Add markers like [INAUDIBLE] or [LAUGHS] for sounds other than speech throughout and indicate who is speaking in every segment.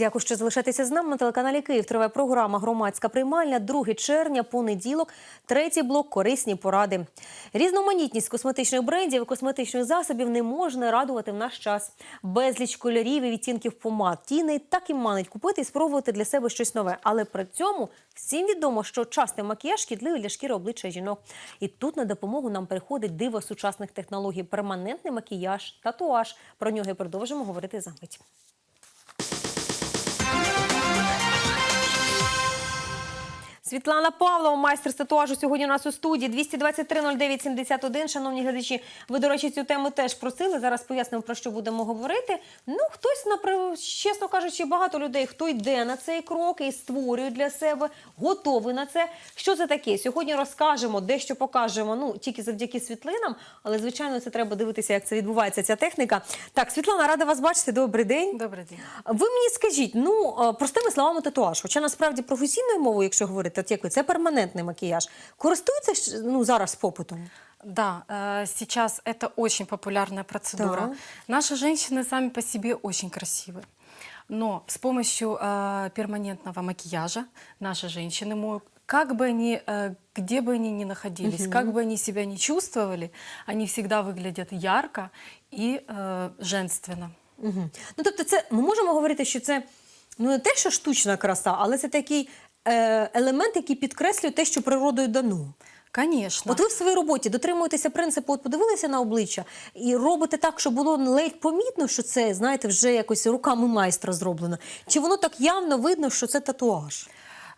Speaker 1: Дякую, що залишаєтеся з нами на телеканалі Київ. Триває програма Громадська приймальня. 2 червня, понеділок, третій блок корисні поради. Різноманітність косметичних брендів і косметичних засобів не можна радувати в наш час. Безліч кольорів і відтінків помад. Тіней так і манить купити і спробувати для себе щось нове. Але при цьому всім відомо, що частий макіяж шкідливий для шкіри обличчя жінок. І тут на допомогу нам приходить диво сучасних технологій. Перманентний макіяж, татуаж. Про нього і продовжимо говорити за. Світлана Павлова, майстер з татуажу, сьогодні у нас у студії 223 09 71. Шановні глядачі, ви, до речі, цю тему теж просили. Зараз пояснимо, про що будемо говорити. Ну, хтось, наприклад, чесно кажучи, багато людей, хто йде на цей крок і створює для себе, готовий на це. Що це таке? Сьогодні розкажемо, дещо покажемо, ну, тільки завдяки світлинам, але, звичайно, це треба дивитися, як це відбувається, ця техніка. Так, Світлана, рада вас бачити. Добрий день.
Speaker 2: Добрий день.
Speaker 1: Ви мені скажіть, ну е, простими словами, татуаж, хоча насправді професійною мовою, якщо говорити, от як ви, це перманентний макіяж. Користується ж, ну зараз попитом?
Speaker 2: Да, э, сейчас это очень популярная процедура.
Speaker 1: Да.
Speaker 2: Наши женщины сами по себе очень красивы. Но с помощью э, перманентного макияжа наши женщины могут, как бы они, э, где бы они ни находились, как бы они себя ни чувствовали, они всегда выглядят ярко и э, женственно.
Speaker 1: Угу. Ну тобто, це ми можемо говорити, що це ну не те, що штучна краса, але це такий е, елемент, який підкреслює те, що природою дано.
Speaker 2: Конечно.
Speaker 1: От ви в своїй роботі дотримуєтеся принципу, от подивилися на обличчя і робите так, щоб було ледь помітно, що це, знаєте, вже якось руками майстра зроблено. Чи воно так явно видно, що це татуаж?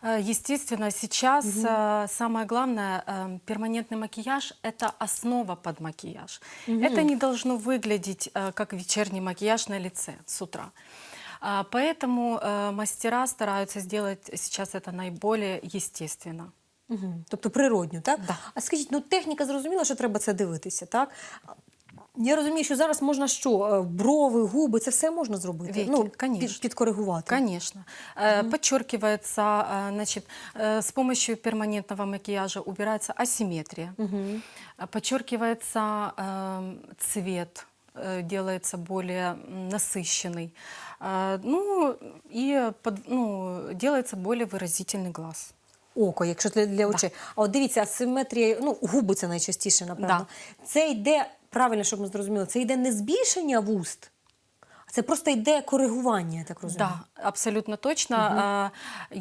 Speaker 2: Э, Естественно, сейчас э, самое главное, э, перманентный макияж – это основа под макияж. Это не должно выглядеть э, как вечерний макияж на лице с утра. А, Поэтому э, мастера стараются сделать сейчас это наиболее естественно.
Speaker 1: Угу. Тобто природньо, так?
Speaker 2: Да.
Speaker 1: А скажіть, ну техніка зрозуміла, що треба це дивитися, так? Я розумію, що зараз можна що? е, Брови, губи, це все можна зробити.
Speaker 2: Веки,
Speaker 1: ну,
Speaker 2: конечно.
Speaker 1: під, підкоригувати.
Speaker 2: Конечно. Э, Подчеркивается, э, значит, э, с помощью перманентного макияжа убирается асимметрия,
Speaker 1: Мгм.
Speaker 2: А подчеркивается э, цвет, э, делается более м, насыщенный. А, Ну и под- ну, делается более выразительный глаз.
Speaker 1: Око, якщо для, для очей. А от дивіться, асиметрія, ну, губи це найчастіше, напевно. Це йде, правильно, щоб ми зрозуміли, це йде не збільшення вуст, а це просто йде коригування, я так розумію.
Speaker 2: Да, абсолютно точно. А,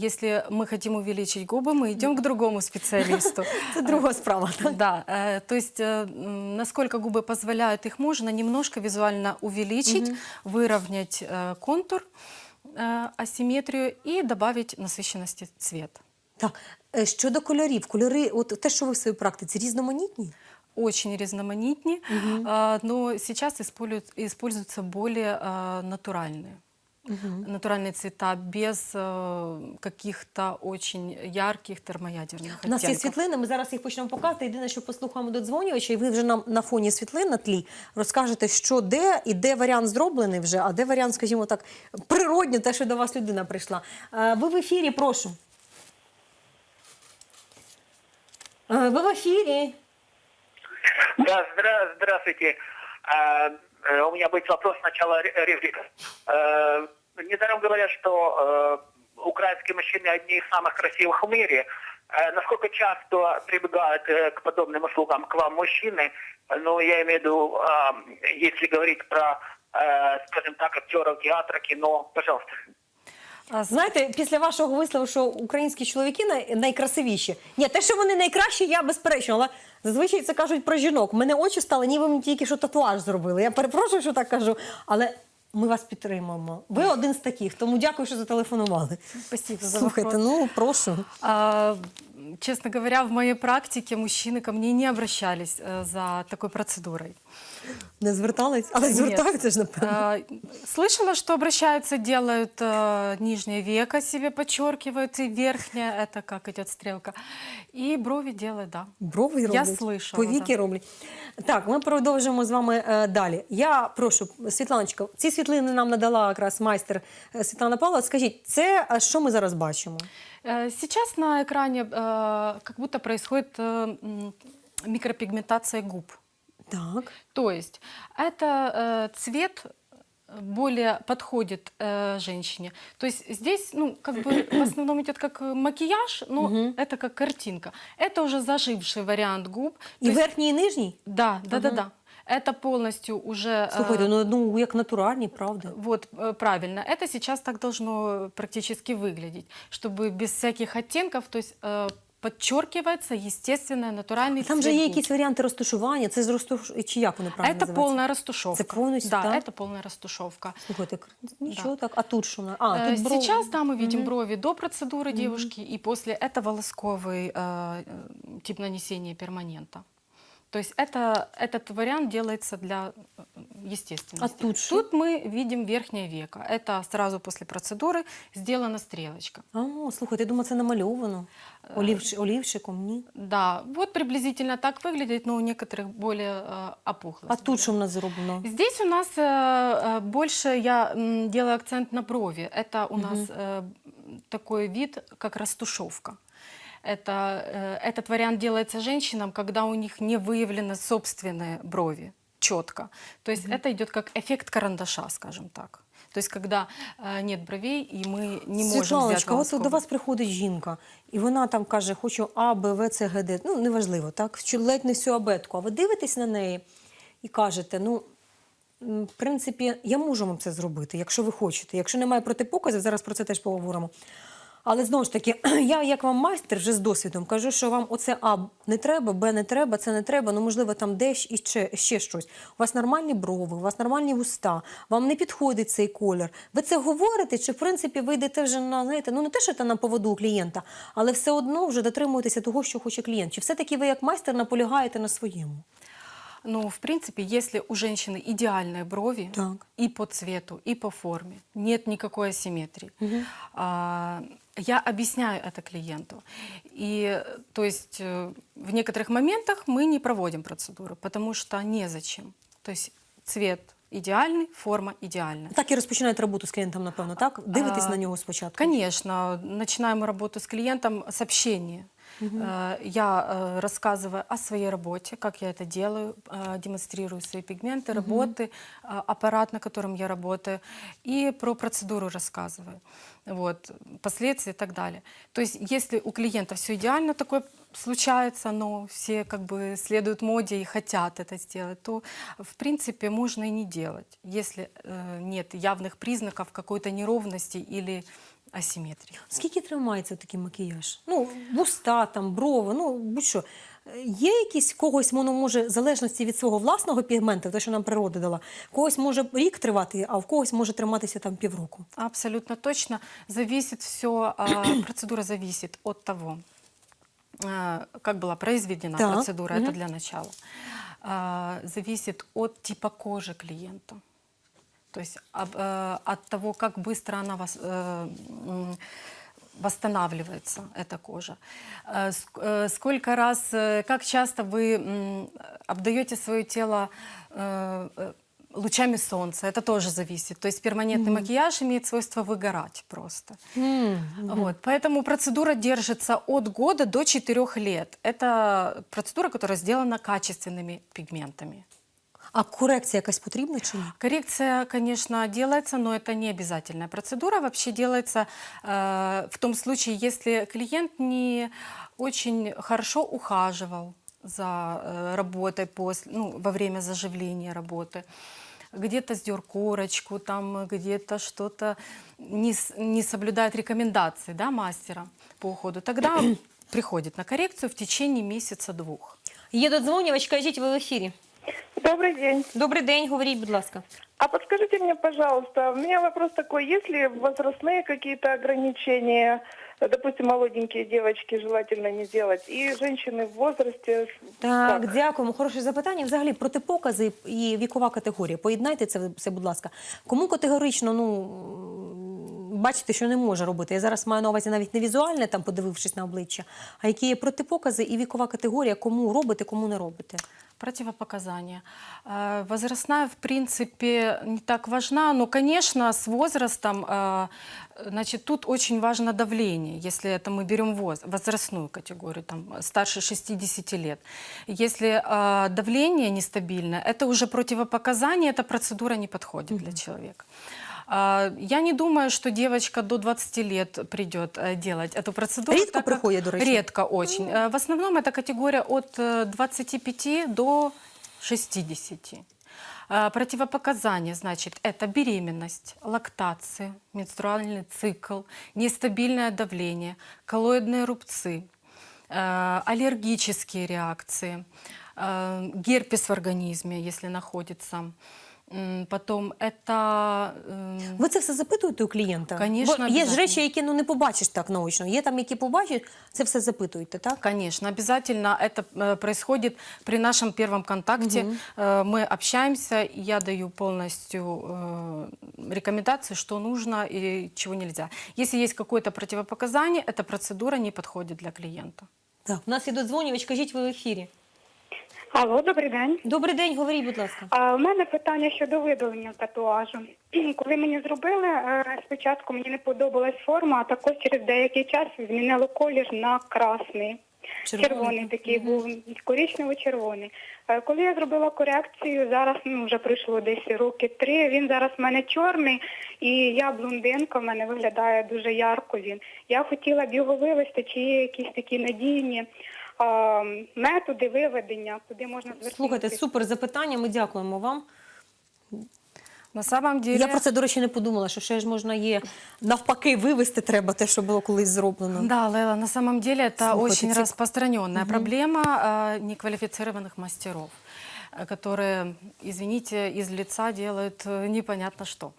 Speaker 2: Если мы хотим увеличить губы, мы идем к другому специалисту.
Speaker 1: Це [LAUGHS] друга справа. Так?
Speaker 2: Да, э, то есть э, м, насколько губы позволяют, их можно немножко визуально увеличить, выровнять э, контур, э, асимметрию и добавить насыщенности цвет.
Speaker 1: Так. Е, Щодо кольорів, кольори, от те, що ви в своїй практиці, різноманітні?
Speaker 2: Очень разноманитнее, а, но сейчас используют- используются более а, натуральные. Натуральные цвета без э, каких-то очень ярких термоядерных
Speaker 1: У нас є
Speaker 2: оттенков.
Speaker 1: світлини, ми зараз їх почнемо показувати. Єдине, що послухаємо додзвонювача, і ви вже нам на фоні світлин на тлі розкажете, що де і де варіант зроблений вже, а де варіант, скажімо так, природньо, те, що до вас людина прийшла. Е, Ви в ефірі, прошу. Е, Ви в ефірі.
Speaker 3: Да, здра- здравствуйте. А, э, у меня будет вопрос сначала ре- реплика. Э, Недаром говорят, что э, украинские мужчины одни из самых красивых в мире. Э, Насколько часто прибегают э, к подобным услугам к вам мужчины? Ну, я имею в виду, а, если говорить про, э, скажем так, актеров театра, кино. Пожалуйста.
Speaker 2: А,
Speaker 1: Знаєте, після вашого вислову, що українські чоловіки най- найкрасивіші. Ні, те, що вони найкращі, я безперечно, але зазвичай це кажуть про жінок. У мене очі стали, ніби мені тільки що татуаж зробили. Я перепрошую, що так кажу, але ми вас підтримуємо. Ви один з таких, тому дякую, що зателефонували.
Speaker 2: Спасибо за
Speaker 1: Слухайте,
Speaker 2: вопрос.
Speaker 1: ну прошу.
Speaker 2: А, честно говоря, в моей практике мужчины ко мне не обращались э, за такой процедурой.
Speaker 1: Не звертались, але
Speaker 2: Ні.
Speaker 1: звертаються ж, напевно.
Speaker 2: А, Слышала, что обращаются, делают э, нижнее веко себе подчеркивают, и верхнее, это как идет стрелка. И брови делают, да.
Speaker 1: Брови
Speaker 2: Я
Speaker 1: роблять,
Speaker 2: слышала,
Speaker 1: повіки
Speaker 2: да.
Speaker 1: роблять. Так, ми продовжимо з вами е, далі. Я прошу, Світланочка, ці світлини нам надала якраз майстер е, Світлана Павлова. Скажіть, це е, що ми зараз бачимо?
Speaker 2: Э, Сейчас на экране э, как будто происходит э, м, микропигментация губ.
Speaker 1: Так.
Speaker 2: То есть это э, цвет более подходит э, женщине. То есть здесь, ну, как бы в основном идет как э, макияж, но это как картинка. Это уже заживший вариант губ. То
Speaker 1: І
Speaker 2: есть-
Speaker 1: верхній, і нижній?
Speaker 2: да, да, да, да. Это полностью уже. э,
Speaker 1: Слухайте, ну, ну як натуральні, правда.
Speaker 2: Вот, э, правильно. Это сейчас так должно практически выглядеть, чтобы без всяких оттенков, то есть э, подчеркивается естественный натуральный
Speaker 1: Там же
Speaker 2: цвет
Speaker 1: є
Speaker 2: губ.
Speaker 1: якісь варіанти розташування, це ж розтуш... чи як вони правильно
Speaker 2: Это
Speaker 1: називаються?
Speaker 2: полная растушевка.
Speaker 1: Это полностью,
Speaker 2: да,
Speaker 1: да?
Speaker 2: это полная растушевка.
Speaker 1: Слухайте, кр- нічого так. А тут що? вона? А,
Speaker 2: Э,
Speaker 1: тут брови.
Speaker 2: Сейчас, да, мы видим брови до процедуры девушки, и после это волосковый э, э, тип нанесения перманента. То есть это, этот вариант делается для э, естественности.
Speaker 1: А тут что?
Speaker 2: Тут мы видим верхнее веко. Это сразу после процедуры сделана стрелочка.
Speaker 1: А, слухайте, я думаю, це намальовано. Олівш... Олівчиком, ні?
Speaker 2: Да, вот приблизительно так выглядит, но у некоторых более э, опухлость.
Speaker 1: А тут що в нас зроблено?
Speaker 2: Здесь у нас э, э, больше я м, делаю акцент на брови. Это у нас э, такой вид, как растушевка. Это, э, этот вариант делается женщинам, когда у них не выявлены собственные брови четко. То есть это идет как эффект карандаша, скажем так. То есть когда э, нет бровей, и мы не можем взять
Speaker 1: Світланочка, от до
Speaker 2: волосковый.
Speaker 1: вас приходить жінка, і вона там каже, хочу А, Б, В, С, Г, Д. Ну, неважливо, так? Що ледь не всю абетку. А ви дивитесь на неї і кажете, ну, м, в принципі, я можу вам це зробити, якщо ви хочете. Якщо немає протипоказів, зараз про це теж поговоримо. Але знову ж таки, [CLEARS THROAT] я як вам майстер вже з досвідом кажу, що вам оце А не треба, Б не треба, це не треба, ну можливо там десь і ще, ще щось. У вас нормальні брови, у вас нормальні вуста, вам не підходить цей колір. Ви це говорите, чи в принципі ви йдете вже на знаєте, ну не те, що це на поводу у клієнта, але все одно вже дотримуєтеся того, що хоче клієнт. Чи все-таки ви як майстер наполягаєте на своєму?
Speaker 2: Ну, в принципе, если у женщины идеальные брови
Speaker 1: Так.
Speaker 2: и по цвету, и по форме, нет никакой асимметрии, а, я объясняю это клиенту. И, то есть, э, в некоторых моментах мы не проводим процедуру, потому что незачем. То есть, цвет идеальный, форма идеальная.
Speaker 1: Так і розпочинаєте роботу з клієнтом, напевно, так? Дивитесь
Speaker 2: А,
Speaker 1: на нього спочатку.
Speaker 2: Конечно, начинаем мы работу с клиентом с общения. Э, Я э, рассказываю о своей работе, как я это делаю, э, демонстрирую свои пигменты, работы, э, аппарат, на котором я работаю, и про процедуру рассказываю, вот, последствия и так далее. То есть, если у клиента все идеально, такое случается, но все как бы следуют моде и хотят это сделать, то в принципе можно и не делать, если э, нет явных признаков какой-то неровности или асимметрии.
Speaker 1: Скільки тримається такий макіяж? Ну, вуста, там, брови, ну будь-що. Е, Є якісь когось, воно може, в залежності від свого власного пігменту, те, що нам природа дала, когось може рік тривати, а в когось може триматися там півроку.
Speaker 2: Абсолютно точно. Зависит все, [CLEARS THROAT] процедура зависит от того, а, как была произведена
Speaker 1: Так,
Speaker 2: процедура, это для начала. Зависит от типа кожи клиента. То есть об- э, от того, как быстро она вас, э, восстанавливается, эта кожа. Э, э, Сколько раз, э, как часто вы м, обдаете свое тело э, э, лучами солнца, это тоже зависит. То есть перманентный макияж имеет свойство выгорать просто. Вот, поэтому процедура держится от года до 4 лет. Это процедура, которая сделана качественными пигментами.
Speaker 1: А корекція якась потрібна чи ні?
Speaker 2: Коррекция, конечно, делается, но это не обязательная процедура. Вообще делается э, в том случае, если клиент не очень хорошо ухаживал за э, работой после, ну, во время заживления работы. Где-то сдер корочку, там где-то что-то не, с- не соблюдает рекомендации да, мастера по уходу. Тогда он [CLEARS THROAT] приходит на коррекцию в течение месяца-двух.
Speaker 1: Є додзвонювач, кажіть, ви в ефірі.
Speaker 4: Добрый день.
Speaker 1: Добрий день, говоріть, будь ласка.
Speaker 4: А подскажите мне, пожалуйста, у меня вопрос такой, есть ли возрастные какие-то ограничения, допустим, молоденькие девочки желательно не делать, и женщины в возрасте?
Speaker 1: Так,
Speaker 4: как?
Speaker 1: дякуємо. Хороше запитання. Взагалі протипокази і вікова категорія. Поєднайте це все, будь ласка. Кому категорично, ну м, бачите, що не може робити. Я зараз маю на увазі навіть не візуальне, там подивившись на обличчя, а які є протипокази і вікова категорія, кому робите, кому не робите.
Speaker 2: Противопоказания. Э, Возрастная, в принципе, не так важна, но, конечно, с возрастом, э, значит, тут очень важно давление, если это мы берем воз- возрастную категорию, там, старше 60 лет. Если э, давление нестабильное, это уже противопоказание, эта процедура не подходит для человека. А, Я не думаю, что девочка до 20 лет придет э, делать эту процедуру.
Speaker 1: Редко приходит, до?
Speaker 2: Редко очень. Э, В основном это категория от э, 25 до 60. Э, Противопоказания, значит, это беременность, лактация, менструальный цикл, нестабильное давление, коллоидные рубцы, э, аллергические реакции, э, герпес в организме, если находится. М, Потом это м,
Speaker 1: Ви це все запитуєте у клієнта?
Speaker 2: Конечно,
Speaker 1: Бо є ж
Speaker 2: обязательно.
Speaker 1: речі, які ну не побачиш так наочно. Є там, які побачиш, це все запитуєте, так?
Speaker 2: Конечно, обязательно это э, происходит при нашем первом контакте. Э, Мы общаемся, и я даю полностью э, рекомендации, что нужно и чего нельзя. Если есть какое-то противопоказание, эта процедура не подходит для клиента.
Speaker 1: Так. У нас є додзвонювач, кажіть ви в ефірі.
Speaker 5: Алло, добрий день.
Speaker 1: Добрий день, говоріть, будь ласка.
Speaker 5: А, у мене питання щодо видалення татуажу. [CLEARS THROAT] Коли мені зробили, е, спочатку мені не подобалась форма, а також через деякий час змінило колір на красний.
Speaker 1: Червоний.
Speaker 5: Червоний, такий був коричнево-червоний. Е, Коли я зробила корекцію, зараз ну, вже пройшло десь роки три. Він зараз в мене чорний, і я блондинка, в мене виглядає дуже ярко він. Я хотіла б його вивести, чи є якісь такі надійні методи виведення, куди можна звернутися.
Speaker 1: Слухайте, супер запитання. Ми дякуємо вам.
Speaker 2: На самом деле...
Speaker 1: Я про це, до речі, не подумала, що ще ж можна є навпаки вивести треба те, що було колись зроблено.
Speaker 2: Да, Лейла, на самом деле это
Speaker 1: Слухайте,
Speaker 2: очень
Speaker 1: цик-
Speaker 2: распространенная проблема э, неквалифицированных мастеров э, которые, извините, из лица делают э, непонятно что.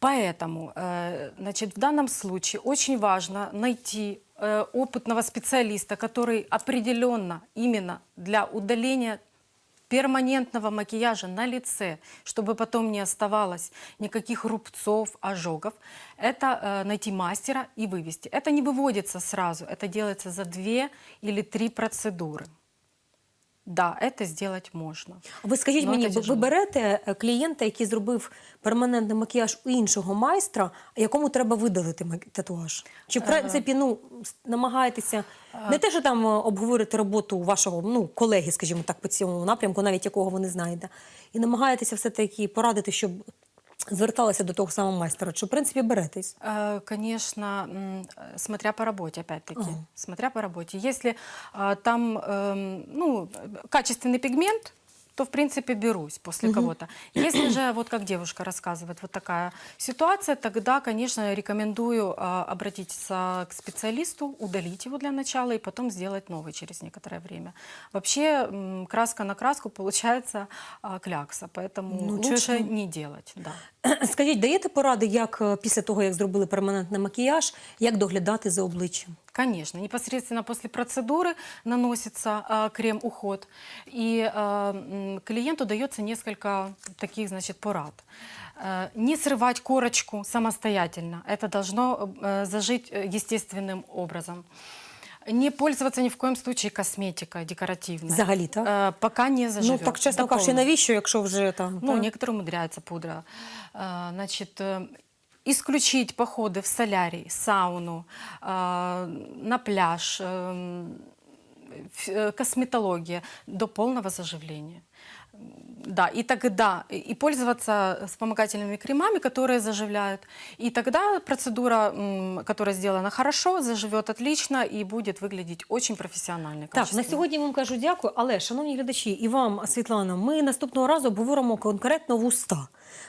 Speaker 2: Поэтому, э, значит, в данном случае очень важно найти э, опытного специалиста, который определенно именно для удаления перманентного макияжа на лице, чтобы потом не оставалось никаких рубцов, ожогов, это э, найти мастера и вывести. Это не выводится сразу, это делается за две или три процедуры. Да, это сделать можно.
Speaker 1: Ви скажіть
Speaker 2: Но
Speaker 1: мені,
Speaker 2: це
Speaker 1: ви- ви берете е, клієнта, який зробив перманентний макіяж у іншого майстра, якому треба видалити татуаж? Чи в принципі ну намагаєтеся не те, що там е, обговорити роботу вашого ну колеги, скажімо так, по цьому напрямку, навіть якого ви не знаєте, і намагаєтеся все таки порадити, щоб зверталися до того самого майстра? Чи в принципі беретесь?
Speaker 2: Э, Конечно, м, э, смотря по работе, опять-таки,
Speaker 1: Ага.
Speaker 2: смотря по работе. Если а, там эм, ну, качественный пигмент, то в принципе берусь после кого-то. Если же, вот как девушка рассказывает, вот такая ситуация, тогда, конечно, рекомендую а, обратиться к специалисту, удалить его для начала и потом сделать новый через некоторое время. Вообще м, краска на краску получается а, клякса, поэтому
Speaker 1: Ну,
Speaker 2: лучше
Speaker 1: честно.
Speaker 2: не делать. Да. [CLEARS THROAT]
Speaker 1: Скажіть, даєте поради, як е, після того, як зробили перманентний макіяж, як доглядати за обличчям?
Speaker 2: Конечно, непосредственно после процедуры наносится а, крем-уход, и а, м, клиенту дается несколько таких, значит, порад. Э, Не срывать корочку самостоятельно, это должно э, зажить э, естественным образом. Не пользоваться ни в коем случае косметикой декоративной.
Speaker 1: Взагалі, так?
Speaker 2: Э, Пока не
Speaker 1: Ну
Speaker 2: заживет.
Speaker 1: так чесно
Speaker 2: До
Speaker 1: кажучи,
Speaker 2: полного.
Speaker 1: навіщо, якщо вже там
Speaker 2: Ну,
Speaker 1: так?
Speaker 2: некоторые умудряются пудра. А, Значит, э, исключить походы в солярий, сауну, а, на пляж, эм, ф- э, косметология до полного заживления. Да, и тогда и пользоваться вспомогательными кремами, которые заживляют. И тогда процедура, м, которая сделана хорошо, заживет отлично и будет выглядеть очень профессионально.
Speaker 1: Так, на
Speaker 2: качественно.
Speaker 1: сьогодні вам кажу дякую, але, шановні глядачі, і вам, Світлана, ми наступного разу обговоримо конкретно вуста.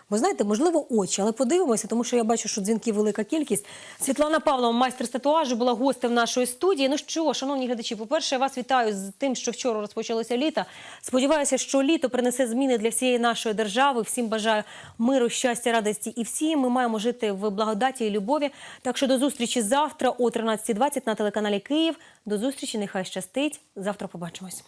Speaker 1: Ви знаєте, можливо, очі, але подивимося, тому що я бачу, що дзвінків велика кількість. Світлана Павлова, майстер з татуажу, була гостем нашої студії. Ну що, шановні глядачі, по-перше, я вас вітаю з тим, що вчора розпочалося літо. Сподіваюся, що літо принесе зміни для всієї нашої держави. Всім бажаю миру, щастя, радості. І всі ми маємо жити в благодаті і любові. Так що до зустрічі завтра о 13.20 на телеканалі Київ. До зустрічі, нехай щастить. Завтра побачимось.